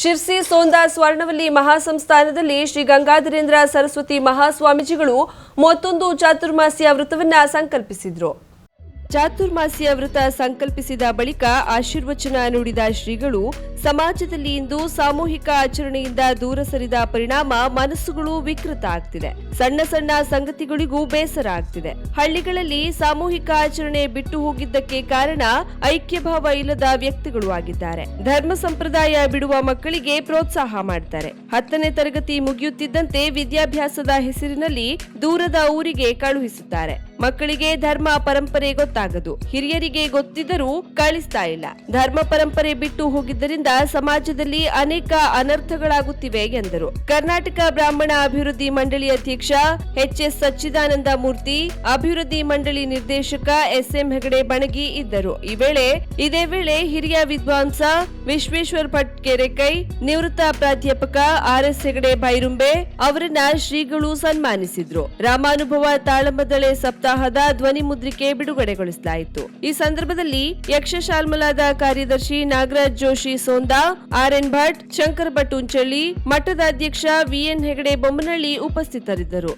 ಶಿರ್ಸಿ ಸೋಂದಾ ಸ್ವರ್ಣವಲ್ಲಿ ಮಹಾಸಂಸ್ಥಾನದಲ್ಲಿ ಶ್ರೀ ಗಂಗಾಧರೇಂದ್ರ ಸರಸ್ವತಿ ಮಹಾಸ್ವಾಮೀಜಿಗಳು ಮತ್ತೊಂದು ಚಾತುರ್ಮಾಸಿಯ ವೃತವನ್ನ ಸಂಕಲ್ಪಿಸಿದ್ರು. ಚಾತುರ್ಮಾಸಿಯ ವ್ರತ ಸಂಕಲ್ಪಿಸಿದ ಬಳಿಕ ಆಶೀರ್ವಚನ ನುಡಿದ ಶ್ರೀಗಳು ಸಮಾಜದಲ್ಲಿ ಇಂದು ಸಾಮೂಹಿಕ ಆಚರಣೆಯಿಂದ ದೂರ ಸರಿದ ಪರಿಣಾಮ ಮನಸ್ಸುಗಳು ವಿಕೃತ ಆಗ್ತಿದೆ. ಸಣ್ಣ ಸಣ್ಣ ಸಂಗತಿಗಳಿಗೂ ಬೇಸರ ಆಗ್ತಿದೆ. ಹಳ್ಳಿಗಳಲ್ಲಿ ಸಾಮೂಹಿಕ ಆಚರಣೆ ಬಿಟ್ಟು ಹೋಗಿದ್ದಕ್ಕೆ ಕಾರಣ ಐಕ್ಯಭಾವ ಇಲ್ಲದ ವ್ಯಕ್ತಿಗಳು ಆಗಿದ್ದಾರೆ. ಧರ್ಮ ಸಂಪ್ರದಾಯ ಬಿಡುವ ಮಕ್ಕಳಿಗೆ ಪ್ರೋತ್ಸಾಹ ಮಾಡ್ತಾರೆ. ಹತ್ತನೇ ತರಗತಿ ಮುಗಿಯುತ್ತಿದ್ದಂತೆ ವಿದ್ಯಾಭ್ಯಾಸದ ಹೆಸರಿನಲ್ಲಿ ದೂರದ ಊರಿಗೆ ಕಳುಹಿಸುತ್ತಾರೆ. ಮಕ್ಕಳಿಗೆ ಧರ್ಮ ಪರಂಪರೆ ಗೊತ್ತಾಗದು. ಹಿರಿಯರಿಗೆ ಗೊತ್ತಿದ್ದರೂ ಕಳಿಸ್ತಾ ಇಲ್ಲ. ಧರ್ಮ ಪರಂಪರೆ ಬಿಟ್ಟು ಹೋಗಿದ್ದರಿಂದ ಸಮಾಜದಲ್ಲಿ ಅನೇಕ ಅನರ್ಥಗಳಾಗುತ್ತಿವೆ ಎಂದರು. ಕರ್ನಾಟಕ ಬ್ರಾಹ್ಮಣ ಅಭಿವೃದ್ಧಿ ಮಂಡಳಿ ಅಧ್ಯಕ್ಷ ಎಚ್ ಎಸ್ ಸಚ್ಚಿದಾನಂದ ಮೂರ್ತಿ, ಅಭಿವೃದ್ಧಿ ಮಂಡಳಿ ನಿರ್ದೇಶಕ ಎಸ್ ಎಂ ಹೆಗಡೆ ಬಣಗಿ ಇದ್ದರು. ಈ ವೇಳೆ ಇದೇ ವೇಳೆ ಹಿರಿಯ ವಿದ್ವಾಂಸ ವಿಶ್ವೇಶ್ವರ್ ಭಟ್ ಕೆರೆಕೈ ನಿವೃತ್ತ ಪ್ರಾಧ್ಯಾಪಕ ಆರ್ ಎಸ್ ಹೆಗಡೆ ಬೈರುಂಬೆ ಅವರನ್ನ ಶ್ರೀಗಳು ಸನ್ಮಾನಿಸಿದ್ರು. ರಾಮಾನುಭವ ತಾಳಮದಳೆ ಸಪ್ತಾಹದ ಧ್ವನಿ ಮುದ್ರಿಕೆ ಬಿಡುಗಡೆಗೊಳಿಸಲಾಯಿತು. ಈ ಸಂದರ್ಭದಲ್ಲಿ ಯಕ್ಷಶಾಲ್ಮಲಾದ ಕಾರ್ಯದರ್ಶಿ ನಾಗರಾಜ್ ಜೋಶಿ ಸೋಂದಾ ಆರ್ ಎನ್ ಭಟ್ ಶಂಕರ್ ಭಟ್ ಉಂಚಳ್ಳಿ ಮಠದ ಅಧ್ಯಕ್ಷ ವಿಎನ್ ಹೆಗಡೆ ಬೊಮ್ಮನಹಳ್ಳಿ ಉಪಸ್ಥಿತರಿದ್ದರು.